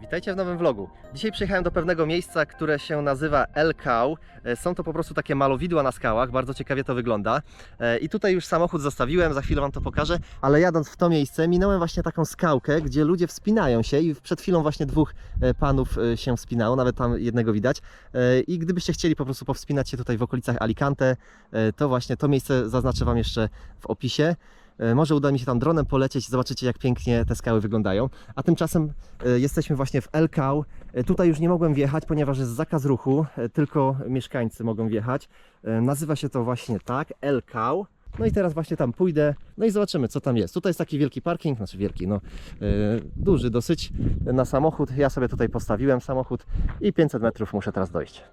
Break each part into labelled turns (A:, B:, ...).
A: Witajcie w nowym vlogu. Dzisiaj przyjechałem do pewnego miejsca, które się nazywa El Cau. E, Są to po prostu takie malowidła na skałach, bardzo ciekawie to wygląda. E, I tutaj już samochód zostawiłem, za chwilę Wam to pokażę. Ale jadąc w to miejsce, minąłem właśnie taką skałkę, gdzie ludzie wspinają się i przed chwilą właśnie dwóch e, panów się wspinało, nawet tam jednego widać. I gdybyście chcieli po prostu powspinać się tutaj w okolicach Alicante, to właśnie to miejsce zaznaczę Wam jeszcze w opisie. E, Może uda mi się tam dronem polecieć, zobaczycie jak pięknie te skały wyglądają. A tymczasem e, jesteśmy właśnie w El Cau. E, Tutaj już nie mogłem wjechać, ponieważ jest zakaz ruchu, tylko mieszkańcy mogą wjechać. Nazywa się to właśnie tak, El Cau. No i teraz właśnie tam pójdę, no i zobaczymy co tam jest. Tutaj jest taki wielki parking, znaczy wielki, no duży dosyć na samochód. Ja sobie tutaj postawiłem samochód i 500 metrów muszę teraz dojść.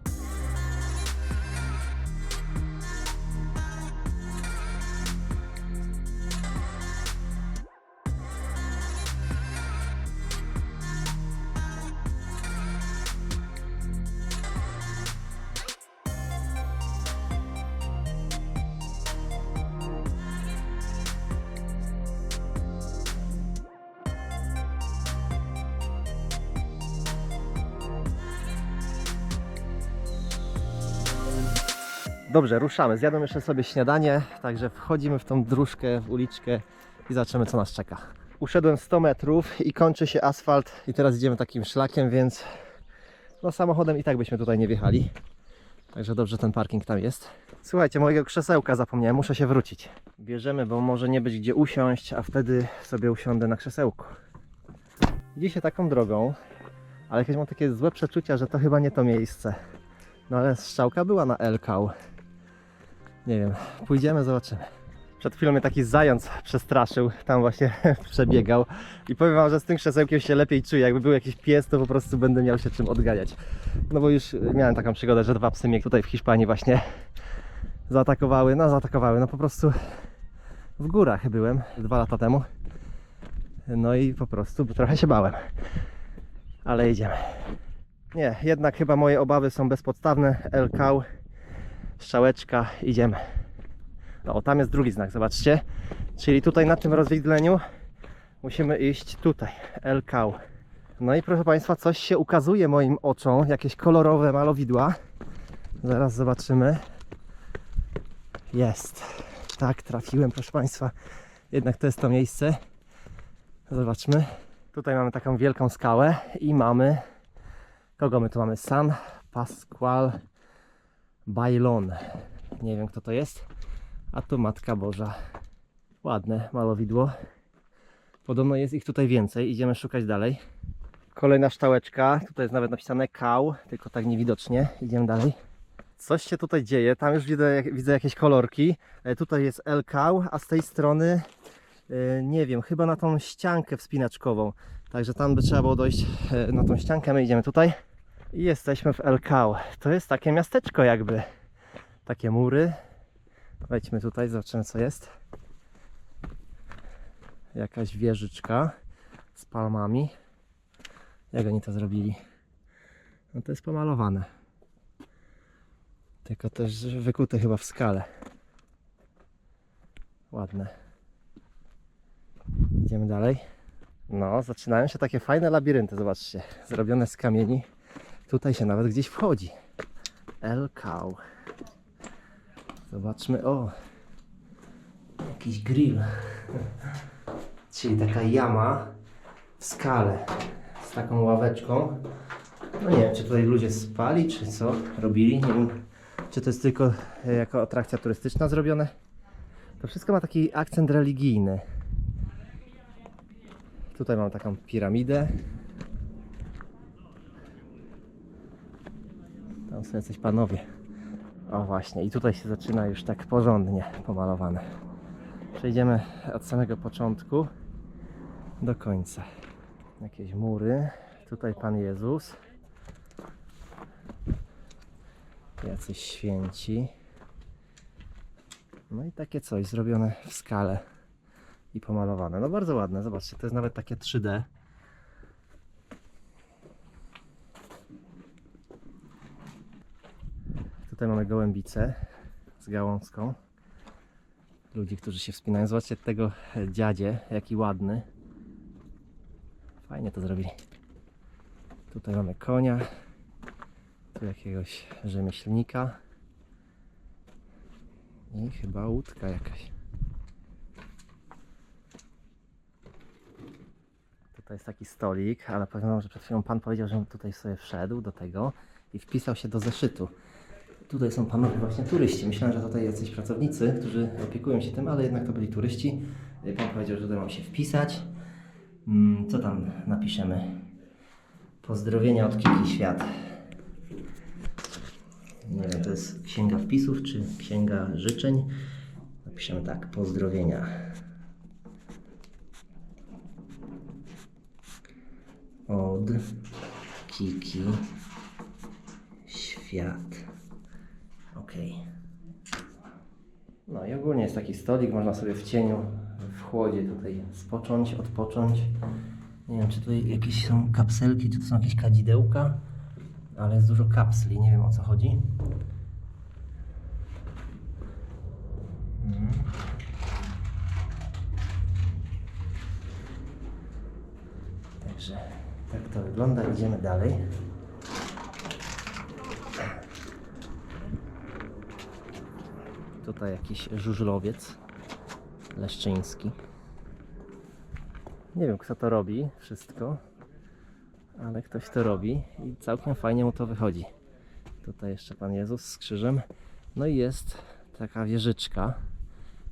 A: Dobrze, ruszamy. Zjadłem jeszcze sobie śniadanie, także wchodzimy w tą dróżkę, w uliczkę i zobaczymy, co nas czeka. Uszedłem 100 metrów i kończy się asfalt i teraz idziemy takim szlakiem, więc no samochodem i tak byśmy tutaj nie wjechali. Także dobrze ten parking tam jest. Słuchajcie, mojego krzesełka zapomniałem, muszę się wrócić. Bierzemy, bo może nie być gdzie usiąść, a wtedy sobie usiądę na krzesełku. Idzie się taką drogą, ale jakieś mam takie złe przeczucia, że to chyba nie to miejsce. No ale strzałka była na Elkał. Nie wiem, pójdziemy, zobaczymy. Przed chwilą mnie taki zając przestraszył, tam właśnie przebiegał. I powiem wam, że z tym krzesełkiem się lepiej czuję. Jakby był jakiś pies, to po prostu będę miał się czym odganiać. No bo już miałem taką przygodę, że dwa psy mnie tutaj w Hiszpanii właśnie zaatakowały. No zaatakowały, no po prostu w górach byłem dwa lata temu. No i po prostu trochę się bałem. Ale idziemy. Nie, jednak chyba moje obawy są bezpodstawne. LKW, strzałeczka, idziemy. No, tam jest drugi znak, zobaczcie. Czyli tutaj na tym rozwidleniu musimy iść tutaj, LKW. No i proszę Państwa, coś się ukazuje moim oczom, jakieś kolorowe malowidła. Zaraz zobaczymy. Jest. Tak, trafiłem, proszę Państwa. Jednak to jest to miejsce. Zobaczmy. Tutaj mamy taką wielką skałę i mamy Kogo my tu mamy? San Pasqual Bailon. Nie wiem kto to jest. A tu Matka Boża. Ładne malowidło. Podobno jest ich tutaj więcej. Idziemy szukać dalej. Kolejna ształeczka. Tutaj jest nawet napisane kał, tylko tak niewidocznie. Idziemy dalej. Coś się tutaj dzieje. Tam już widzę, widzę jakieś kolorki. E, Tutaj jest El Kał, a z tej strony e, nie wiem, chyba na tą ściankę wspinaczkową. Także tam by trzeba było dojść e, na tą ściankę. My idziemy tutaj i jesteśmy w El Cau. To jest takie miasteczko jakby. Takie mury. Wejdźmy tutaj, zobaczymy co jest. Jakaś wieżyczka z palmami. Jak oni to zrobili? No to jest pomalowane. Tylko też wykute chyba w skale. Ładne. Idziemy dalej. No, zaczynają się takie fajne labirynty, zobaczcie. Zrobione z kamieni. Tutaj się nawet gdzieś wchodzi. El. Zobaczmy, o. Jakiś grill. Czyli taka jama w skale z taką ławeczką. No nie wiem, czy tutaj ludzie spali, czy co robili. Nie wiem, czy to jest tylko e, jako atrakcja turystyczna zrobione. To wszystko ma taki akcent religijny. Tutaj mam taką piramidę. Tam są jacyś panowie. O właśnie, i tutaj się zaczyna już tak porządnie pomalowane. Przejdziemy od samego początku do końca. Jakieś mury. Tutaj Pan Jezus. Jacyś święci. No i takie coś zrobione w skale i pomalowane. No bardzo ładne, zobaczcie, to jest nawet takie 3D. Tutaj mamy gołębicę z gałązką. Ludzi, którzy się wspinają. Zobaczcie tego dziadzie, jaki ładny. Fajnie to zrobili. Tutaj mamy konia. Tu jakiegoś rzemieślnika. I chyba łódka jakaś. Tutaj jest taki stolik, ale powiem wam, że przed chwilą pan powiedział, że tutaj sobie wszedł do tego i wpisał się do zeszytu. Tutaj są panowie właśnie turyści. Myślałem, że tutaj jacyś pracownicy, którzy opiekują się tym, ale jednak to byli turyści. Y, Pan powiedział, że tutaj mam się wpisać. Mm, Co tam napiszemy? Pozdrowienia od Kiki Świat. Nie wiem, to jest księga wpisów czy księga życzeń. Napiszemy tak, pozdrowienia. Od Kiki Świat. No i ogólnie jest taki stolik, można sobie w cieniu, w chłodzie tutaj spocząć, odpocząć. Nie wiem, czy tutaj jakieś są kapselki, czy to są jakieś kadzidełka, ale jest dużo kapsli, nie wiem o co chodzi. Mhm. Także tak to wygląda, idziemy dalej. Tutaj jakiś żużlowiec leszczyński. Nie wiem kto to robi wszystko, ale ktoś to robi i całkiem fajnie mu to wychodzi. Tutaj jeszcze Pan Jezus z krzyżem. No i jest taka wieżyczka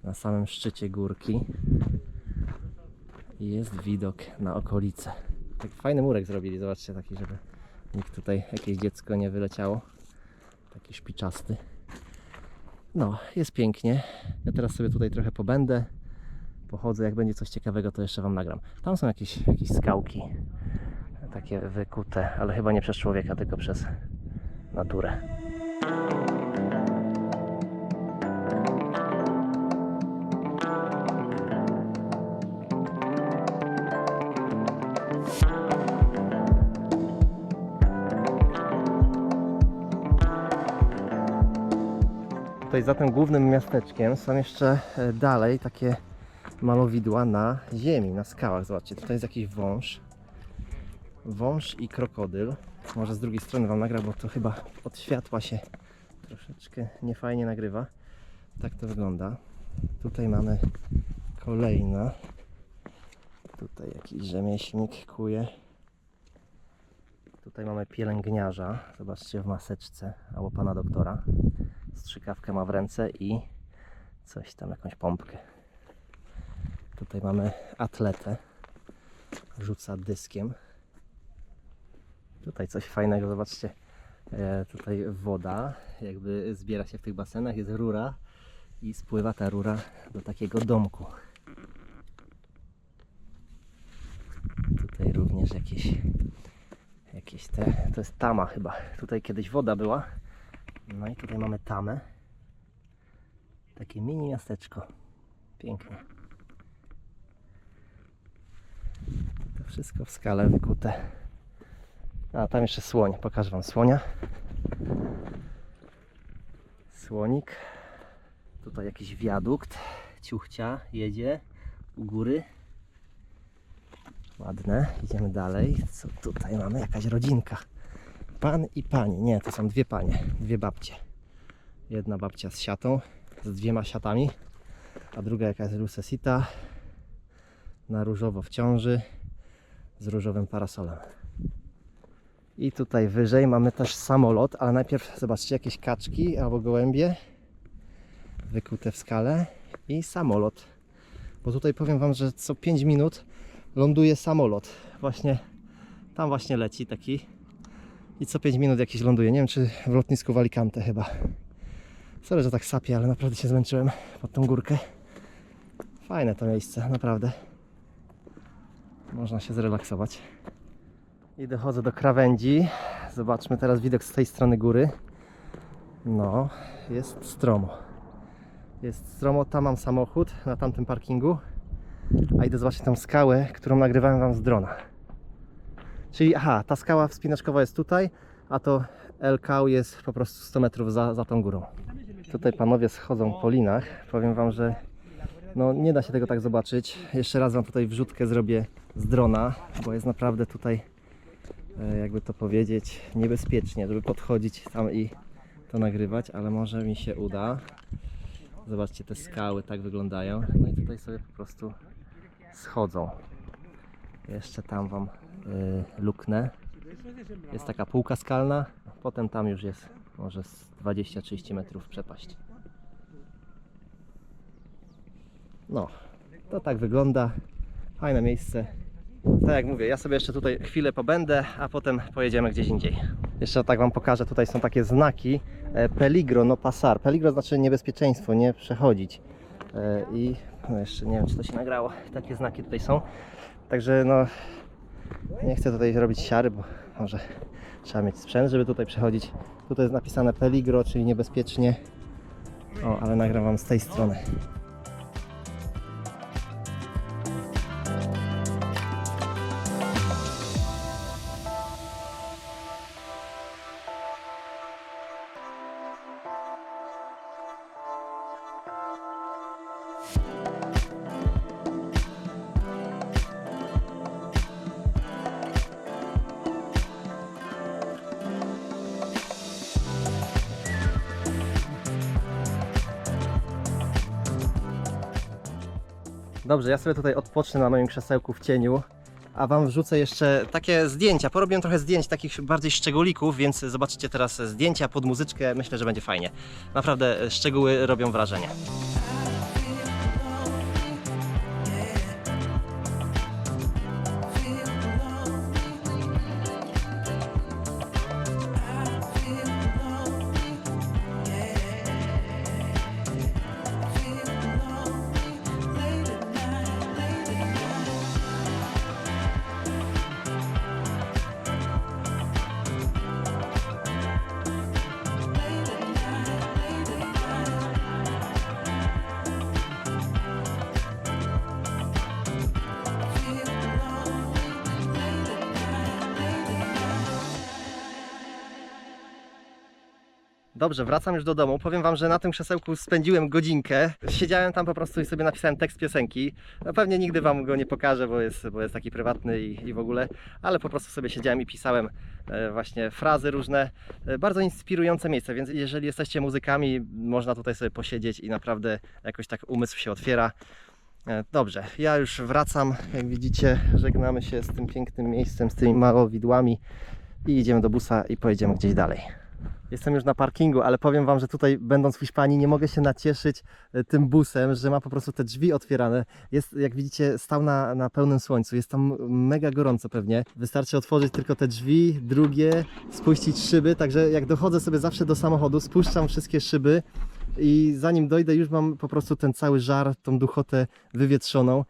A: na samym szczycie górki. I jest widok na okolice. Tak fajny murek zrobili, zobaczcie taki, żeby nikt tutaj, jakieś dziecko nie wyleciało. Taki szpiczasty. No, jest pięknie. Ja teraz sobie tutaj trochę pobędę. Pochodzę, jak będzie coś ciekawego, to jeszcze Wam nagram. Tam są jakieś, jakieś skałki. Takie wykute, ale chyba nie przez człowieka, tylko przez naturę. Tutaj za tym głównym miasteczkiem są jeszcze e, dalej takie malowidła na ziemi, na skałach. Zobaczcie, tutaj jest jakiś wąż. Wąż i krokodyl. Może z drugiej strony Wam nagra, bo to chyba od światła się troszeczkę niefajnie nagrywa. Tak to wygląda. Tutaj mamy kolejna. Tutaj jakiś rzemieślnik kuje. Tutaj mamy pielęgniarza. Zobaczcie w maseczce albo pana doktora. Strzykawkę ma w ręce i coś tam, jakąś pompkę. Tutaj mamy atletę. Rzuca dyskiem. Tutaj coś fajnego, zobaczcie. E, tutaj woda, jakby zbiera się w tych basenach, jest rura i spływa ta rura do takiego domku. Tutaj również jakieś, jakieś te, to jest tama chyba. Tutaj kiedyś woda była. No i tutaj mamy tamę. Takie mini miasteczko. Pięknie. To wszystko w skale wykute. A tam jeszcze słoń. Pokażę Wam słonia. Słonik. Tutaj jakiś wiadukt. Ciuchcia jedzie u góry. Ładne. Idziemy dalej. Co tutaj mamy? Jakaś rodzinka. Pan i pani. Nie, to są dwie panie. Dwie babcie. Jedna babcia z siatą. Z dwiema siatami. A druga jakaś rusesita. Na różowo w ciąży. Z różowym parasolem. I tutaj wyżej mamy też samolot, ale najpierw zobaczcie jakieś kaczki albo gołębie wykute w skale i samolot. Bo tutaj powiem Wam, że co 5 minut ląduje samolot. Właśnie tam właśnie leci taki i co 5 minut jakiś ląduje. Nie wiem czy w lotnisku w Alicante chyba. Sorry, że tak sapię, ale naprawdę się zmęczyłem pod tą górkę. Fajne to miejsce, naprawdę. Można się zrelaksować. I dochodzę do krawędzi. Zobaczmy teraz widok z tej strony góry. No, jest stromo. Jest stromo, tam mam samochód na tamtym parkingu. A idę zobaczyć tą skałę, którą nagrywałem Wam z drona. Czyli, aha, ta skała wspinaczkowa jest tutaj, a to LK jest po prostu 100 metrów za, za tą górą. Tutaj panowie schodzą po linach. Powiem Wam, że no, nie da się tego tak zobaczyć. Jeszcze raz Wam tutaj wrzutkę zrobię z drona, bo jest naprawdę tutaj, e, jakby to powiedzieć, niebezpiecznie, żeby podchodzić tam i to nagrywać, ale może mi się uda. Zobaczcie, te skały tak wyglądają. No i tutaj sobie po prostu schodzą. Jeszcze tam Wam luknę. Jest taka półka skalna, potem tam już jest może z 20-30 metrów przepaść. No, to tak wygląda. Fajne miejsce. Tak jak mówię, ja sobie jeszcze tutaj chwilę pobędę, a potem pojedziemy gdzieś indziej. Jeszcze tak Wam pokażę, tutaj są takie znaki e, Peligro no pasar. Peligro znaczy niebezpieczeństwo, nie przechodzić. E, I no jeszcze nie wiem, czy to się nagrało. Takie znaki tutaj są. Także no, nie chcę tutaj robić siary, bo może trzeba mieć sprzęt, żeby tutaj przechodzić. Tutaj jest napisane Peligro, czyli niebezpiecznie. O, ale nagram Wam z tej strony. Dobrze, ja sobie tutaj odpocznę na moim krzesełku w cieniu, a Wam wrzucę jeszcze takie zdjęcia. Porobiłem trochę zdjęć takich bardziej szczególików, więc zobaczycie teraz zdjęcia pod muzyczkę. Myślę, że będzie fajnie. Naprawdę e, szczegóły robią wrażenie. Dobrze, wracam już do domu. Powiem Wam, że na tym krzesełku spędziłem godzinkę. Siedziałem tam po prostu i sobie napisałem tekst piosenki. No, pewnie nigdy Wam go nie pokażę, bo jest, bo jest taki prywatny i, i w ogóle, ale po prostu sobie siedziałem i pisałem e, właśnie frazy różne. E, bardzo inspirujące miejsce, więc jeżeli jesteście muzykami, można tutaj sobie posiedzieć i naprawdę jakoś tak umysł się otwiera. E, Dobrze, ja już wracam. Jak widzicie, żegnamy się z tym pięknym miejscem, z tymi malowidłami i idziemy do busa i pojedziemy gdzieś dalej. Jestem już na parkingu, ale powiem Wam, że tutaj będąc w Hiszpanii nie mogę się nacieszyć e, tym busem, że ma po prostu te drzwi otwierane. Jest, jak widzicie, stał na, na pełnym słońcu. Jest tam mega gorąco pewnie. Wystarczy otworzyć tylko te drzwi, drugie, spuścić szyby. Także jak dochodzę sobie zawsze do samochodu, spuszczam wszystkie szyby i zanim dojdę już mam po prostu ten cały żar, tą duchotę wywietrzoną.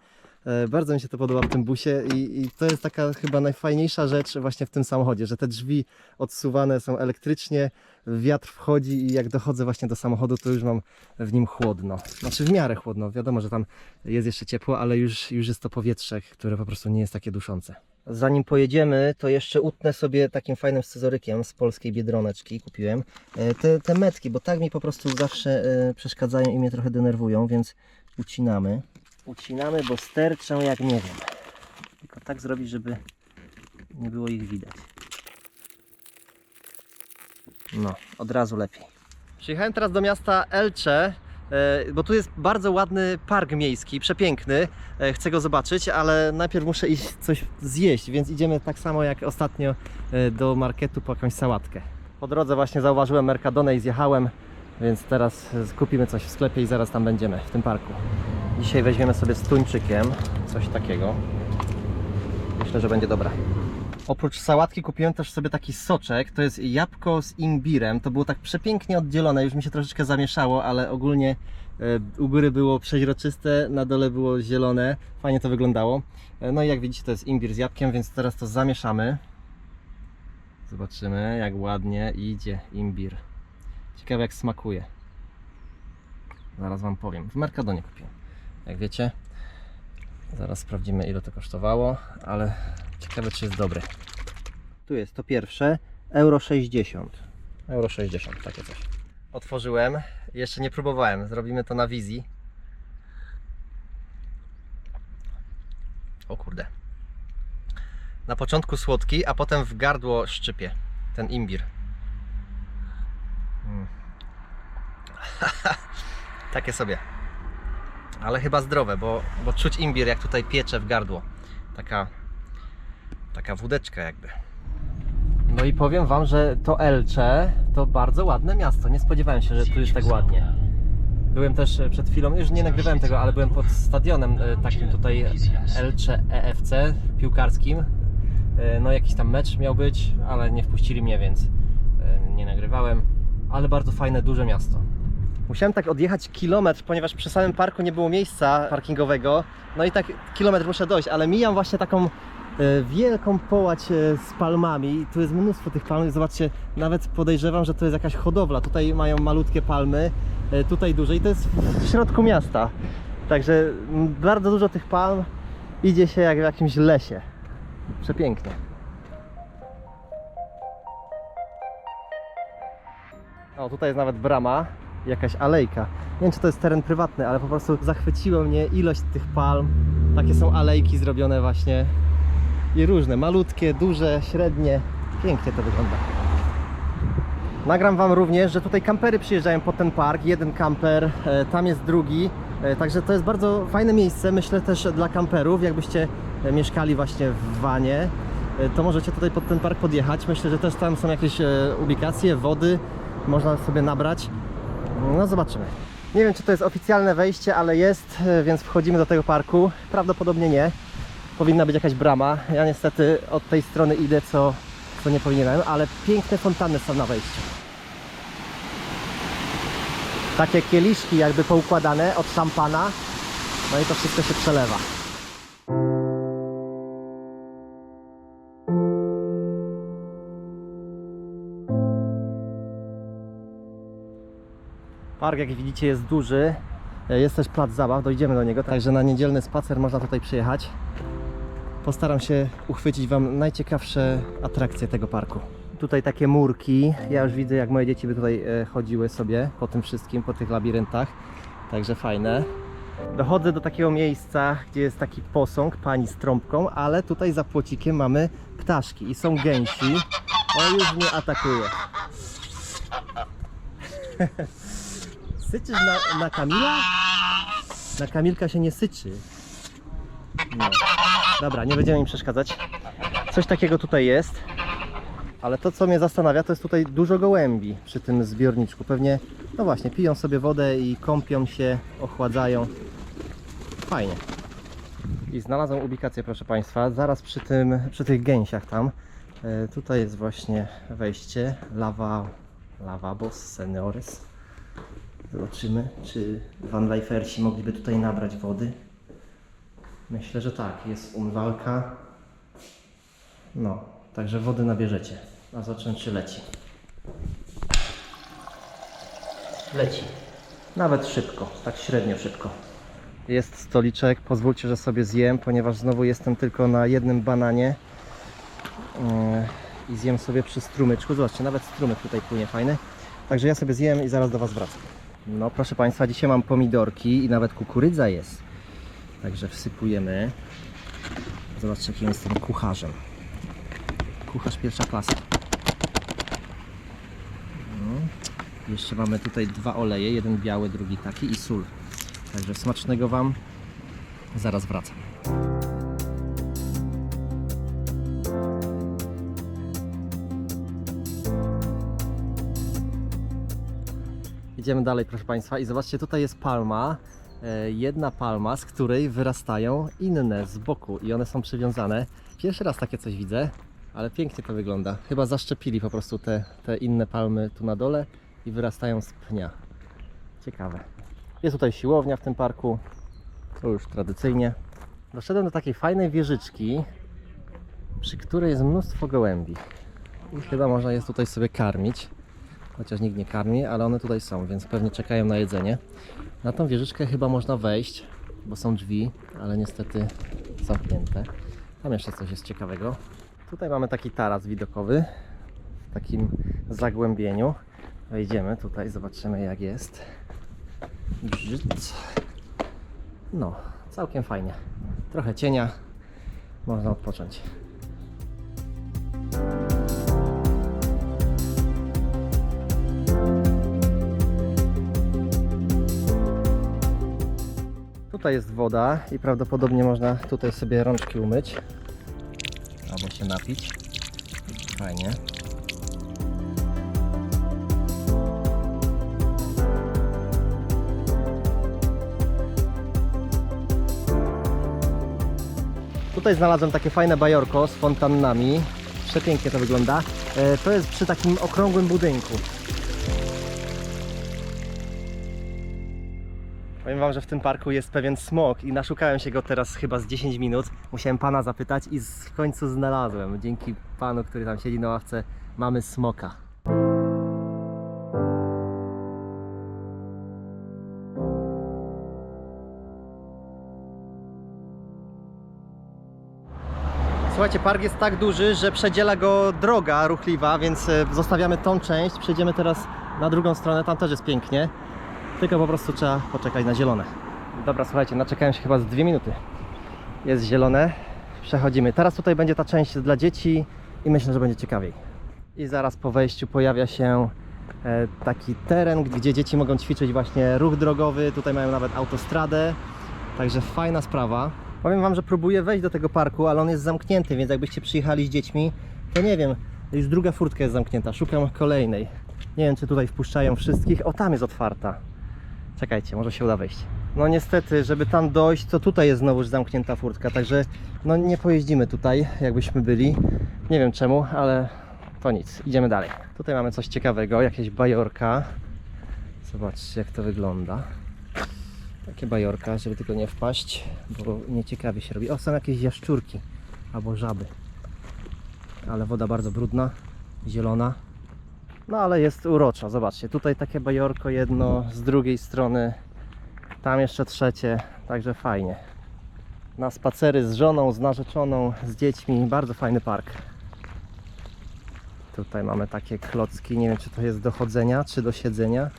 A: E, Bardzo mi się to podoba w tym busie i, i to jest taka chyba najfajniejsza rzecz właśnie w tym samochodzie, że te drzwi odsuwane są elektrycznie, wiatr wchodzi i jak dochodzę właśnie do samochodu, to już mam w nim chłodno. Znaczy w miarę chłodno. Wiadomo, że tam jest jeszcze ciepło, ale już, już jest to powietrze, które po prostu nie jest takie duszące. Zanim pojedziemy, to jeszcze utnę sobie takim fajnym scyzorykiem z polskiej Biedroneczki, kupiłem. E, Te, te metki, bo tak mi po prostu zawsze e, przeszkadzają i mnie trochę denerwują, więc ucinamy. Ucinamy, bo sterczą jak nie wiem. Tylko tak zrobić, żeby nie było ich widać. No, od razu lepiej. Przyjechałem teraz do miasta Elche, e, bo tu jest bardzo ładny park miejski, przepiękny. E, Chcę go zobaczyć, ale najpierw muszę iść coś zjeść, więc idziemy tak samo jak ostatnio e, do marketu po jakąś sałatkę. Po drodze właśnie zauważyłem Mercadonę i zjechałem, więc teraz kupimy coś w sklepie i zaraz tam będziemy, w tym parku. Dzisiaj weźmiemy sobie z tuńczykiem coś takiego. Myślę, że będzie dobra. Oprócz sałatki kupiłem też sobie taki soczek. To jest jabłko z imbirem. To było tak przepięknie oddzielone, już mi się troszeczkę zamieszało, ale ogólnie e, u góry było przeźroczyste, na dole było zielone. Fajnie to wyglądało. E, No i jak widzicie, to jest imbir z jabłkiem, więc teraz to zamieszamy. Zobaczymy, jak ładnie idzie imbir. Ciekawe, jak smakuje. Zaraz Wam powiem. W Mercadonie kupiłem. Jak wiecie, zaraz sprawdzimy, ile to kosztowało, ale ciekawe, czy jest dobry. Tu jest to pierwsze, euro 60. Euro 60, takie coś. Otworzyłem, jeszcze nie próbowałem, zrobimy to na wizji. O kurde. Na początku słodki, a potem w gardło szczypie ten imbir. Mm. Takie sobie. Ale chyba zdrowe, bo, bo czuć imbir jak tutaj piecze w gardło. Taka, taka wódeczka jakby. No i powiem Wam, że to Elcze to bardzo ładne miasto. Nie spodziewałem się, że tu jest tak ładnie. Byłem też e, przed chwilą, już nie nagrywałem tego, ale byłem pod stadionem e, takim tutaj Elcze EFC piłkarskim. E, No jakiś tam mecz miał być, ale nie wpuścili mnie, więc nie nagrywałem. Ale bardzo fajne, duże miasto. Musiałem tak odjechać kilometr, ponieważ przy samym parku nie było miejsca parkingowego. No i tak kilometr muszę dojść, ale mijam właśnie taką e, wielką połać e, z palmami. Tu jest mnóstwo tych palm. Zobaczcie, nawet podejrzewam, że to jest jakaś hodowla. Tutaj mają malutkie palmy, e, tutaj duże i to jest w środku miasta. Także bardzo dużo tych palm idzie się jak w jakimś lesie. Przepięknie. O, tutaj jest nawet brama, jakaś alejka. Nie wiem, czy to jest teren prywatny, ale po prostu zachwyciło mnie ilość tych palm. Takie są alejki zrobione właśnie i różne, malutkie, duże, średnie. Pięknie to wygląda. Nagram Wam również, że tutaj kampery przyjeżdżają pod ten park. Jeden kamper, e, tam jest drugi. E, Także to jest bardzo fajne miejsce, myślę też dla kamperów. Jakbyście e, mieszkali właśnie w Wanie, to możecie tutaj pod ten park podjechać. Myślę, że też tam są jakieś ubikacje, wody, można sobie nabrać. No zobaczymy. Nie wiem, czy to jest oficjalne wejście, ale jest, więc wchodzimy do tego parku. Prawdopodobnie nie. Powinna być jakaś brama. Ja niestety od tej strony idę, co, co nie powinienem, ale piękne fontanny są na wejściu. Takie kieliszki jakby poukładane od szampana. No i to wszystko się przelewa. Park, jak widzicie, jest duży. E, Jest też plac zabaw, dojdziemy do niego, także na niedzielny spacer można tutaj przyjechać. Postaram się uchwycić Wam najciekawsze atrakcje tego parku. Tutaj takie murki. Ja już widzę, jak moje dzieci by tutaj e, chodziły sobie po tym wszystkim, po tych labiryntach. Także fajne. Dochodzę do takiego miejsca, gdzie jest taki posąg, pani z trąbką, ale tutaj za płocikiem mamy ptaszki i są gęsi. O, już mnie atakuje. Syczysz na, na Kamila? Na Kamilka się nie syczy. No. Dobra, nie będziemy im przeszkadzać. Coś takiego tutaj jest. Ale to, co mnie zastanawia, to jest tutaj dużo gołębi przy tym zbiorniczku. Pewnie, no właśnie, piją sobie wodę i kąpią się, ochładzają. Fajnie. I znalazłem ubikację, proszę Państwa, zaraz przy, tym, przy tych gęsiach tam. E, tutaj jest właśnie wejście. Lava, lavabos seniores. Zobaczymy, czy Van Lifersi mogliby tutaj nabrać wody. Myślę, że tak. Jest umywalka. No, także wody nabierzecie. A zobaczymy, czy leci. Leci. Nawet szybko, tak średnio szybko. Jest stoliczek, pozwólcie, że sobie zjem, ponieważ znowu jestem tylko na jednym bananie. Yy, I zjem sobie przy strumyczku. Zobaczcie, nawet strumyk tutaj płynie fajny. Także ja sobie zjem i zaraz do Was wracam. No proszę Państwa, dzisiaj mam pomidorki i nawet kukurydza jest. Także wsypujemy. Zobaczcie, jakim jestem kucharzem. Kucharz pierwsza klasa. No. Jeszcze mamy tutaj dwa oleje, jeden biały, drugi taki i sól. Także smacznego Wam. Zaraz wracam. Idziemy dalej, proszę Państwa, i zobaczcie, tutaj jest palma. e, Jedna palma, z której wyrastają inne z boku i one są przywiązane. Pierwszy raz takie coś widzę, ale pięknie to wygląda. Chyba zaszczepili po prostu te, te inne palmy tu na dole i wyrastają z pnia. Ciekawe. Jest tutaj siłownia w tym parku. To już tradycyjnie. Doszedłem do takiej fajnej wieżyczki, przy której jest mnóstwo gołębi. I chyba można je tutaj sobie karmić. Chociaż nikt nie karmi, ale one tutaj są, więc pewnie czekają na jedzenie. Na tą wieżyczkę chyba można wejść, bo są drzwi, ale niestety zamknięte. Tam jeszcze coś jest ciekawego. Tutaj mamy taki taras widokowy w takim zagłębieniu. Wejdziemy tutaj, zobaczymy jak jest. No, całkiem fajnie. Trochę cienia, można odpocząć. Tutaj jest woda i prawdopodobnie można tutaj sobie rączki umyć. Albo się napić. Fajnie. Tutaj znalazłem takie fajne bajorko z fontannami. Przepięknie to wygląda. E, To jest przy takim okrągłym budynku. Powiem wam, że w tym parku jest pewien smok i naszukałem się go teraz chyba z 10 minut. Musiałem pana zapytać i w końcu znalazłem. Dzięki panu, który tam siedzi na ławce, mamy smoka. Słuchajcie, park jest tak duży, że przedziela go droga ruchliwa, więc e, zostawiamy tą część. Przejdziemy teraz na drugą stronę, tam też jest pięknie. Tylko po prostu trzeba poczekać na zielone. Dobra, słuchajcie, naczekałem się chyba z dwie minuty. Jest zielone. Przechodzimy. Teraz tutaj będzie ta część dla dzieci i myślę, że będzie ciekawiej. I zaraz po wejściu pojawia się e, taki teren, gdzie dzieci mogą ćwiczyć właśnie ruch drogowy. Tutaj mają nawet autostradę. Także fajna sprawa. Powiem Wam, że próbuję wejść do tego parku, ale on jest zamknięty, więc jakbyście przyjechali z dziećmi, to nie wiem, już druga furtka jest zamknięta. Szukam kolejnej. Nie wiem, czy tutaj wpuszczają wszystkich. O, tam jest otwarta. Czekajcie, może się uda wejść. No niestety, żeby tam dojść, to tutaj jest znowuż zamknięta furtka, także no nie pojeździmy tutaj, jakbyśmy byli. Nie wiem czemu, ale to nic. Idziemy dalej. Tutaj mamy coś ciekawego, jakieś bajorka. Zobaczcie, jak to wygląda. Takie bajorka, żeby tylko nie wpaść, bo nieciekawie się robi. O, są jakieś jaszczurki albo żaby. Ale woda bardzo brudna, zielona. No ale jest urocza, zobaczcie. Tutaj takie bajorko jedno, z drugiej strony tam jeszcze trzecie, także fajnie. Na spacery z żoną, z narzeczoną, z dziećmi, bardzo fajny park. Tutaj mamy takie klocki, nie wiem czy to jest do chodzenia, czy do siedzenia,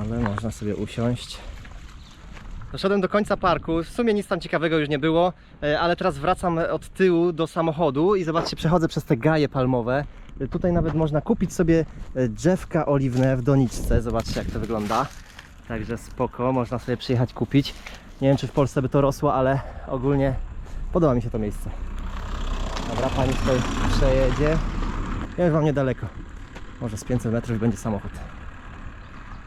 A: ale można sobie usiąść. Doszedłem do końca parku, w sumie nic tam ciekawego już nie było, e, ale teraz wracam od tyłu do samochodu i zobaczcie, przechodzę przez te gaje palmowe. Tutaj nawet można kupić sobie e, drzewka oliwne w doniczce, zobaczcie jak to wygląda. Także spoko, można sobie przyjechać kupić. Nie wiem czy w Polsce by to rosło, ale ogólnie podoba mi się to miejsce. Dobra, pani tutaj przejedzie. Ja już mam niedaleko. Może z 500 metrów będzie samochód.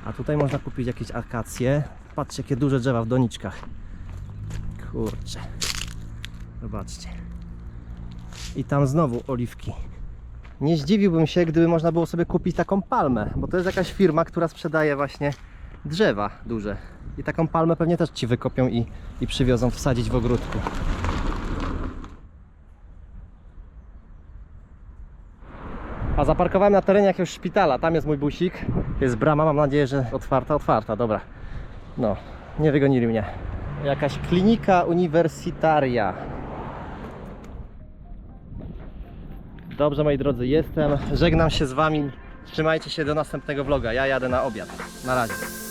A: A tutaj można kupić jakieś akacje. Patrzcie, jakie duże drzewa w doniczkach. Kurczę. Zobaczcie. I tam znowu oliwki. Nie zdziwiłbym się, gdyby można było sobie kupić taką palmę, bo to jest jakaś firma, która sprzedaje właśnie drzewa duże. I taką palmę pewnie też ci wykopią i, i przywiozą wsadzić w ogródku. A zaparkowałem na terenie jakiegoś szpitala. Tam jest mój busik. Jest brama, mam nadzieję, że otwarta, otwarta, dobra. No, nie wygonili mnie. Jakaś klinika uniwersytaria. Dobrze, moi drodzy, jestem. Żegnam się z Wami. Trzymajcie się do następnego vloga. Ja jadę na obiad. Na razie.